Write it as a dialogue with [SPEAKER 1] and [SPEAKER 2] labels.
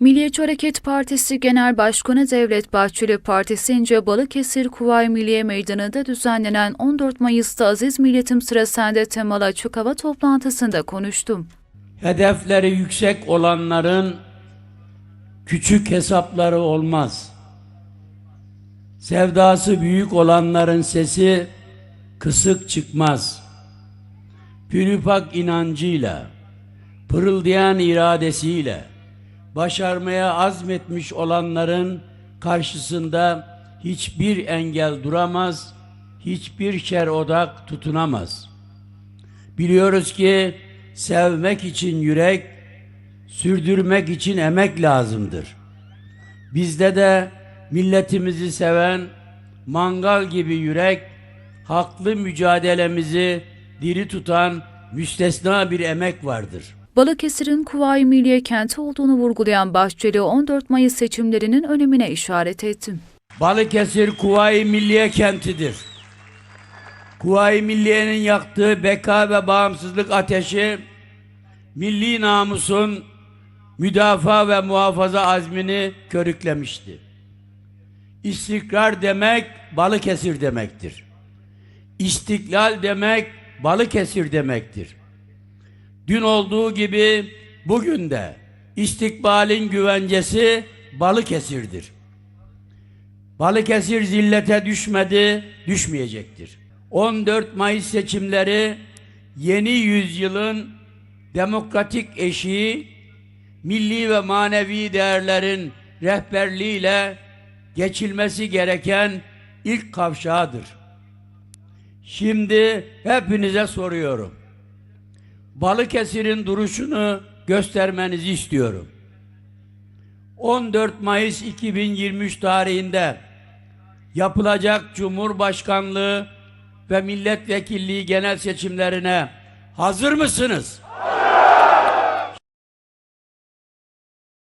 [SPEAKER 1] Milliyetçi Hareket Partisi Genel Başkanı Devlet Bahçeli Partisince Balıkesir Kuvayi Milliye Meydanı'nda düzenlenen 14 Mayıs'ta Aziz Milletim sırasında temalı açık hava toplantısında konuştum.
[SPEAKER 2] Hedefleri yüksek olanların küçük hesapları olmaz. Sevdası büyük olanların sesi kısık çıkmaz. Pürüpak inancıyla, pırıldayan iradesiyle, başarmaya azmetmiş olanların karşısında hiçbir engel duramaz, hiçbir şer odak tutunamaz. Biliyoruz ki sevmek için yürek, sürdürmek için emek lazımdır. Bizde de milletimizi seven mangal gibi yürek, haklı mücadelemizi diri tutan müstesna bir emek vardır.
[SPEAKER 1] Balıkesir'in Kuvayi Milliye kenti olduğunu vurgulayan Bahçeli 14 Mayıs seçimlerinin önemine işaret etti.
[SPEAKER 2] Balıkesir Kuvayi Milliye kentidir. Kuvayi Milliye'nin yaktığı beka ve bağımsızlık ateşi milli namusun müdafaa ve muhafaza azmini körüklemişti. İstikrar demek Balıkesir demektir. İstiklal demek Balıkesir demektir. Dün olduğu gibi bugün de istikbalin güvencesi Balıkesir'dir. Balıkesir zillete düşmedi, düşmeyecektir. 14 Mayıs seçimleri yeni yüzyılın demokratik eşiği, milli ve manevi değerlerin rehberliğiyle geçilmesi gereken ilk kavşağıdır. Şimdi hepinize soruyorum. Balıkesir'in duruşunu göstermenizi istiyorum. 14 Mayıs 2023 tarihinde yapılacak Cumhurbaşkanlığı ve milletvekilliği genel seçimlerine hazır mısınız?